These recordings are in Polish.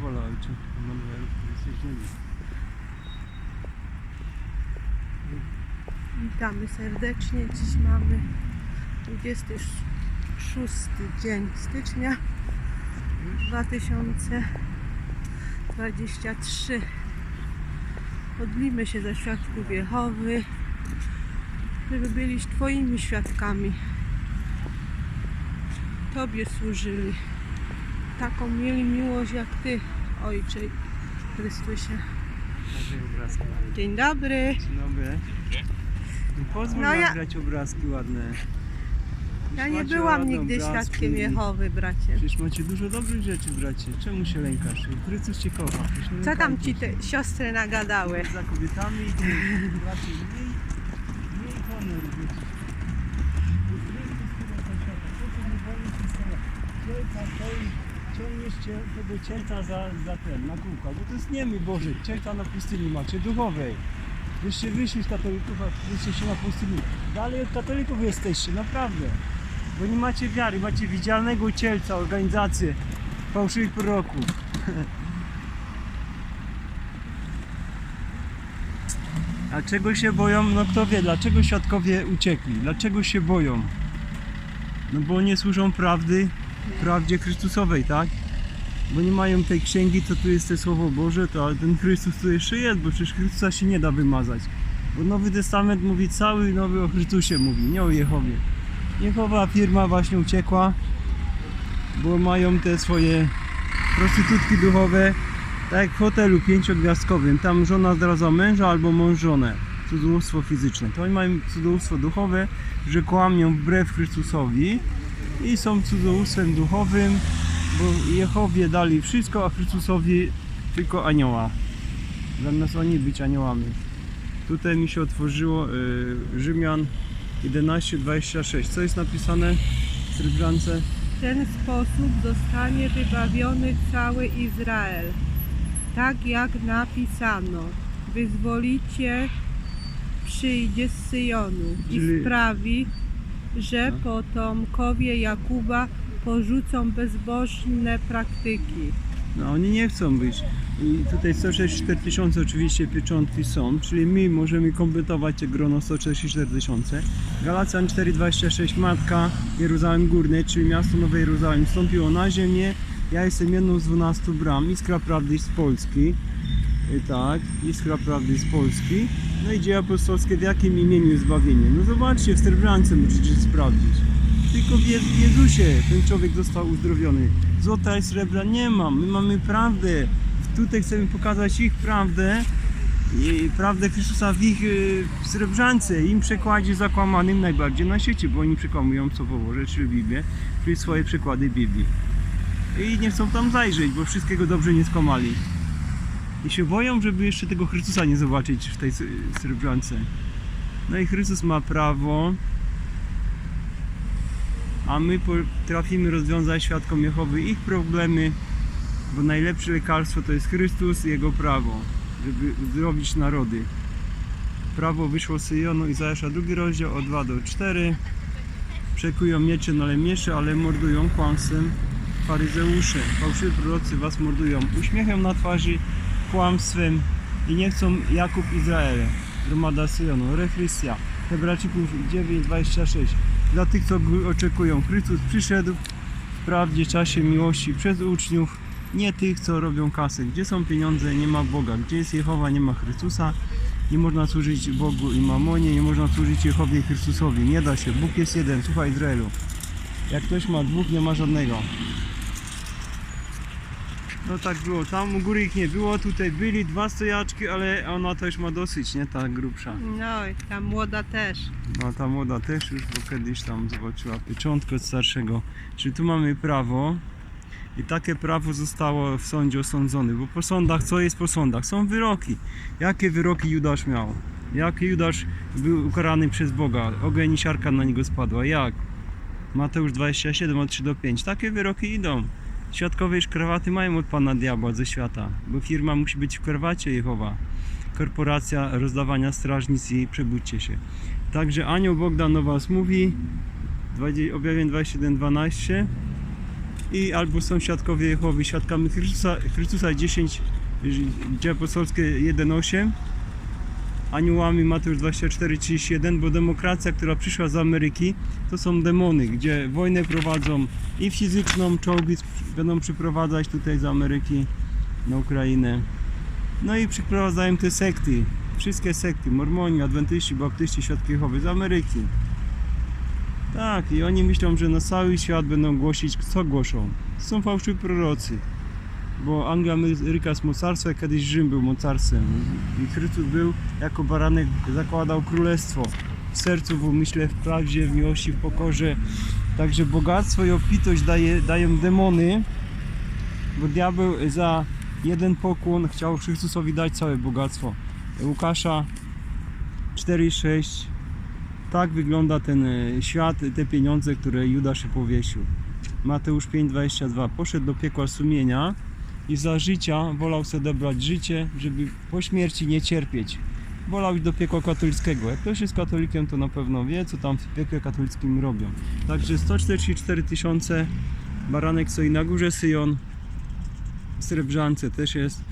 wola Ojcze Emanuelu, który jesteś w niebie. Witamy serdecznie. Dziś mamy 26 dzień stycznia 2023. Modlimy się za świadków Jehowy, żeby byli Twoimi świadkami. Tobie służyli. Taką mieli miłość jak Ty, Ojcze Chrystusie. Dzień dobry. Dzień dobry. No Pozwól No ja- obrazki ładne. Ja Już nie byłam nigdy obrazki. świadkiem Jehowy, bracie. Przecież macie dużo dobrych rzeczy, bracie. Czemu się lękasz? Chrystus cię kocha. Przecież Co tam ci te siostry nagadały? Za kobietami i bracie, miej honor, wiecie. Chrystus chyba za świata. Po co nie się ciągniesz cię, tego cielca za, za ten, na kółka. Bo to jest niemy Boże. Cielca na pustyni macie, duchowej. Wyście wyszli z katolików, a wyście na pustyni. Dalej od katolików jesteście, naprawdę. Bo nie macie wiary, macie widzialnego cielca, organizację fałszywych proroków. A czego się boją? No kto wie, dlaczego świadkowie uciekli? Dlaczego się boją? No bo nie służą prawdy, prawdzie Chrystusowej, tak? Bo nie mają tej księgi, to tu jest to Słowo Boże, to ale ten Chrystus tu jeszcze jest, bo przecież Chrystusa się nie da wymazać. Bo Nowy Testament mówi, cały Nowy o Chrystusie mówi, nie o Jehowie. Jehowa firma właśnie uciekła, bo mają te swoje prostytutki duchowe, tak jak w hotelu pięciogwiazdkowym, tam żona zdradza męża albo mąż żonę. Cudzołóstwo fizyczne. To oni mają cudzołóstwo duchowe, że kłamią wbrew Chrystusowi i są cudzołóstwem duchowym, bo Jehowie dali wszystko, a Chrystusowi tylko anioła. Zamiast oni być aniołami. Tutaj mi się otworzyło y, Rzymian 11:26. Co jest napisane w Srebrance? W ten sposób zostanie wybawiony cały Izrael. Tak jak napisano, wyzwolicie przyjdzie z Syjonu i Czyli- sprawi, że No. potomkowie Jakuba porzucą bezbożne praktyki. No oni nie chcą być. I tutaj 164 tysiące oczywiście pieczątki są, czyli my możemy kompletować te grono 144 tysiące. Galacjan 4,26 Matka Jeruzalem Górny, czyli miasto Nowe Jeruzalem wstąpiło na ziemię. Ja jestem jedną z 12 bram, Iskra Prawdy z Polski. Tak, Iskra Prawdy z Polski. No i dzieje apostolskie w jakim imieniu zbawienie? No zobaczcie, w Srebrance możecie sprawdzić. Tylko w Je- w Jezusie ten człowiek został uzdrowiony. Złota i srebra nie mam, my mamy prawdę. Tutaj chcemy pokazać ich prawdę i prawdę Chrystusa w ich y, w srebrzance, im przekładzie zakłamanym najbardziej na świecie, bo oni przekłamują Słowo czyli Biblię, czyli swoje przekłady Biblii. I nie chcą tam zajrzeć, bo wszystkiego dobrze nie skomali. I się boją, żeby jeszcze tego Chrystusa nie zobaczyć w tej s- srebrzance. No i Chrystus ma prawo a my potrafimy rozwiązać świadkom Jehowy ich problemy, bo najlepsze lekarstwo to jest Chrystus i Jego prawo, żeby uzdrowić narody. Prawo wyszło z Syjonu, Izajasza drugi rozdział od 2 do 4. Przekują miecze na lemiesze, ale mordują kłamstwem faryzeusze. Fałszywi prorocy was mordują uśmiechem na twarzy, kłamstwem i nie chcą Jakub Izraele. Gromada Syjonu, Refrysja, Hebrajczyków 9:26. Dla tych, co oczekują, Chrystus przyszedł w prawdzie czasie miłości przez uczniów, nie tych, co robią kasę. Gdzie są pieniądze, nie ma Boga. Gdzie jest Jehowa, nie ma Chrystusa. Nie można służyć Bogu i Mamonie, nie można służyć Jehowie i Chrystusowi. Nie da się. Bóg jest jeden, słuchaj Izraelu. Jak ktoś ma dwóch, nie ma żadnego. No tak było, tam u góry ich nie było, tutaj byli dwa stojaczki, ale ona też ma dosyć, nie? Ta grubsza. No i ta młoda też. No ta młoda też już, bo kiedyś tam zobaczyła pieczątkę od starszego. Czyli tu mamy prawo i takie prawo zostało w sądzie osądzone, bo po sądach, co jest po sądach? Są wyroki. Jakie wyroki Judasz miał? Jak Judasz był ukarany przez Boga? Ogień i siarka na niego spadła. Jak? Mateusz 27 od 3 do 5. Takie wyroki idą. Świadkowie już krawaty mają od Pana Diabła ze świata, bo firma musi być w krawacie Jehowa. Korporacja rozdawania strażnic i przebudźcie się. Także anioł Bogdan do Was mówi, 20 objawień 27:12. i albo są świadkowie Jehowy, świadkami Chrystusa, Chrystusa 10, dzieje apostolskie 1.8 aniołami Mateusz 24:31, bo demokracja, która przyszła z Ameryki, to są demony, gdzie wojnę prowadzą i fizyczną, czołgi będą przyprowadzać tutaj z Ameryki na Ukrainę. No i przyprowadzają te sekty, wszystkie sekty, mormoni, adwentyści, baptyści, świadki Jehowy z Ameryki. Tak, i oni myślą, że na cały świat będą głosić, co głoszą. To są fałszywi prorocy. Bo Anglia, Ameryka jest mocarstwem, kiedyś Rzym był mocarstwem. I Chrystus był jako baranek, zakładał królestwo. W sercu, w umyśle, w prawdzie, w miłości, w pokorze. Także bogactwo i obfitość daje, dają demony, bo diabeł za jeden pokłon chciał Chrystusowi dać całe bogactwo. Łukasza 4,6 tak wygląda ten e, świat, te pieniądze, które Judasz powiesił. Mateusz 5,22 Poszedł do piekła sumienia i za życia wolał sobie odebrać życie, żeby po śmierci nie cierpieć. Wolał iść do piekła katolickiego. Jak ktoś jest katolikiem, to na pewno wie, co tam w piekle katolickim robią. Także 144 tysiące baranek stoi na górze Syjon, w Srebrzance też jest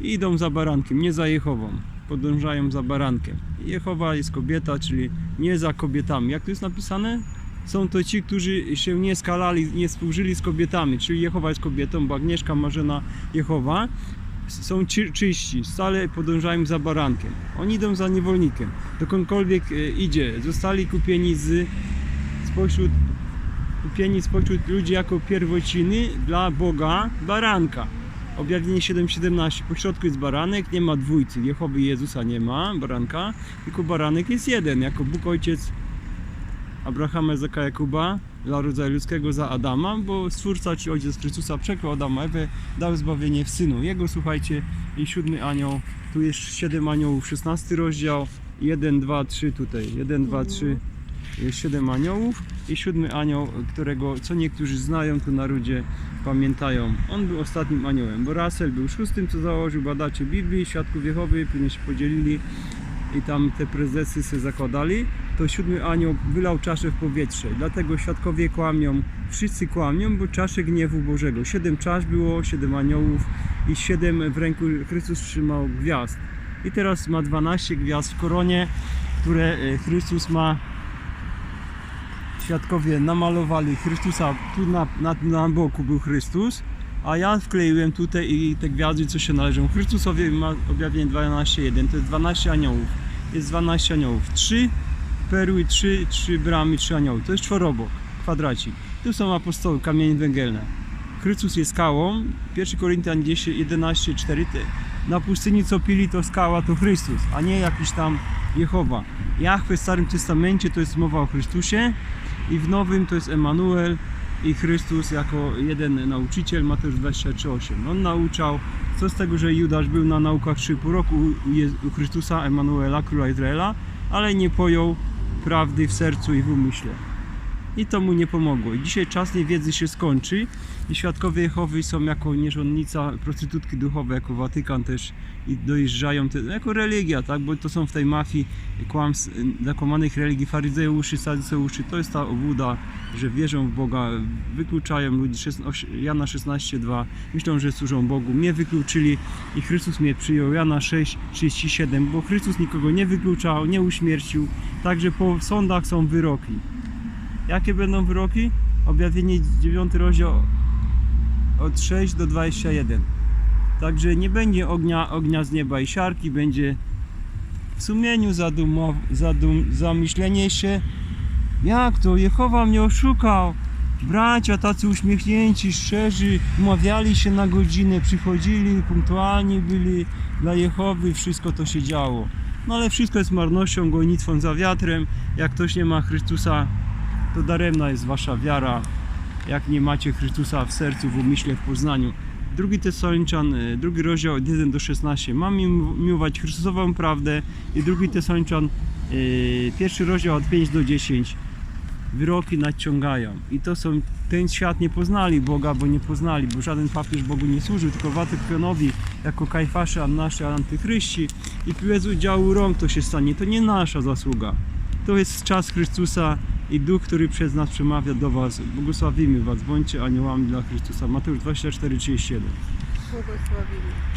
i idą za barankiem, nie za Jehową. Podążają za barankiem. Jehowa jest kobieta, czyli nie za kobietami. Jak tu jest napisane? Są to ci, którzy się nie skalali, nie współżyli z kobietami, czyli Jehowa jest kobietą, bo Agnieszka, Marzena, Jehowa są ci, czyści, stale podążają za barankiem. Oni idą za niewolnikiem. Dokądkolwiek e, idzie, zostali kupieni z spośród kupieni spośród ludzi jako pierwociny dla Boga baranka. Objawienie 7:17. Po środku jest baranek, nie ma dwójcy. Jehowy Jezusa nie ma, baranka, tylko baranek jest jeden, jako Bóg Ojciec Abrahama, Ezeka, Jakuba dla rodzaju ludzkiego za Adama, bo Stwórca, czy Ojciec Chrystusa przeklął Adama Ewę, dał zbawienie w Synu. Jego słuchajcie i siódmy anioł, tu jest siedem aniołów, 16 rozdział, 1, 2, 3 tutaj, 1, 2, 3, jest siedem aniołów i siódmy anioł, którego co niektórzy znają tu na ludzie pamiętają. On był ostatnim aniołem, bo Russell był szóstym, co założył badacze Biblii, świadków Jehowy, później się podzielili i tam te prezesy sobie zakładali, to siódmy anioł wylał czaszę w powietrze. Dlatego świadkowie kłamią, wszyscy kłamią, bo czasze gniewu Bożego. Siedem czasz było, siedem aniołów i siedem w ręku Chrystus trzymał gwiazd. I teraz ma 12 gwiazd w koronie, które e, Chrystus ma świadkowie namalowali Chrystusa, tu na, na, na boku był Chrystus, a ja wkleiłem tutaj i te gwiazdy, co się należą. Chrystusowi, ma objawienie 12.1, to jest 12 aniołów, jest 12 aniołów, 3 perły, 3, 3 bramy, 3 anioły, to jest czworobok, kwadracik, tu są apostoły, kamienie węgielne. Chrystus jest skałą, 1 Koryntian 10, 11, 4, te- na pustyni co pili to skała to Chrystus, a nie jakiś tam Jehowa. Jahwe w Starym Testamencie to jest mowa o Chrystusie, i w Nowym to jest Emanuel i Chrystus jako jeden nauczyciel, Mateusz 23:8. On nauczał, co z tego, że Judasz był na naukach 3,5 roku u, Jezu- u Chrystusa, Emanuela, króla Izraela, ale nie pojął prawdy w sercu i w umyśle. I to mu nie pomogło. I dzisiaj czas niewiedzy się skończy i świadkowie Jehowy są jako nierządnica, prostytutki duchowe, jako Watykan też i dojeżdżają te, jako religia, tak? Bo to są w tej mafii kłams, zakłamanych religii faryzeuszy, sadyceuszy. To jest ta obłuda, że wierzą w Boga, wykluczają ludzi. Szes- oś- Jana 16:2 myślą, że służą Bogu. Mnie wykluczyli i Chrystus mnie przyjął. Jana 6:37, bo Chrystus nikogo nie wykluczał, nie uśmiercił. Także po sądach są wyroki. Jakie będą wyroki? Objawienie 9 rozdział od 6 do 21. Także nie będzie ognia, ognia z nieba i siarki, będzie w sumieniu zadumo, zadum, zamyślenie się, jak to Jehowa mnie oszukał. Bracia tacy uśmiechnięci, szczerzy, umawiali się na godzinę, przychodzili, punktualni byli dla Jehowy, wszystko to się działo. No ale wszystko jest marnością, gojnictwem za wiatrem. Jak ktoś nie ma Chrystusa, to daremna jest wasza wiara, jak nie macie Chrystusa w sercu, w umyśle, w poznaniu. Drugi Tesaloniczan, y, drugi rozdział od 1 do 16. Mam im miłować Chrystusową prawdę i drugi Tesaloniczan, y, pierwszy rozdział od 5 do 10. Wyroki nadciągają. I to są, ten świat nie poznali Boga, bo nie poznali, bo żaden papież Bogu nie służył, tylko Watykanowi, jako Kajfasze, nasi antychryści. I bez udziału rąk to się stanie. To nie nasza zasługa. To jest czas Chrystusa i Duch, który przez nas przemawia do Was. Błogosławimy Was, bądźcie aniołami dla Chrystusa. Mateusz 24:37. Błogosławimy.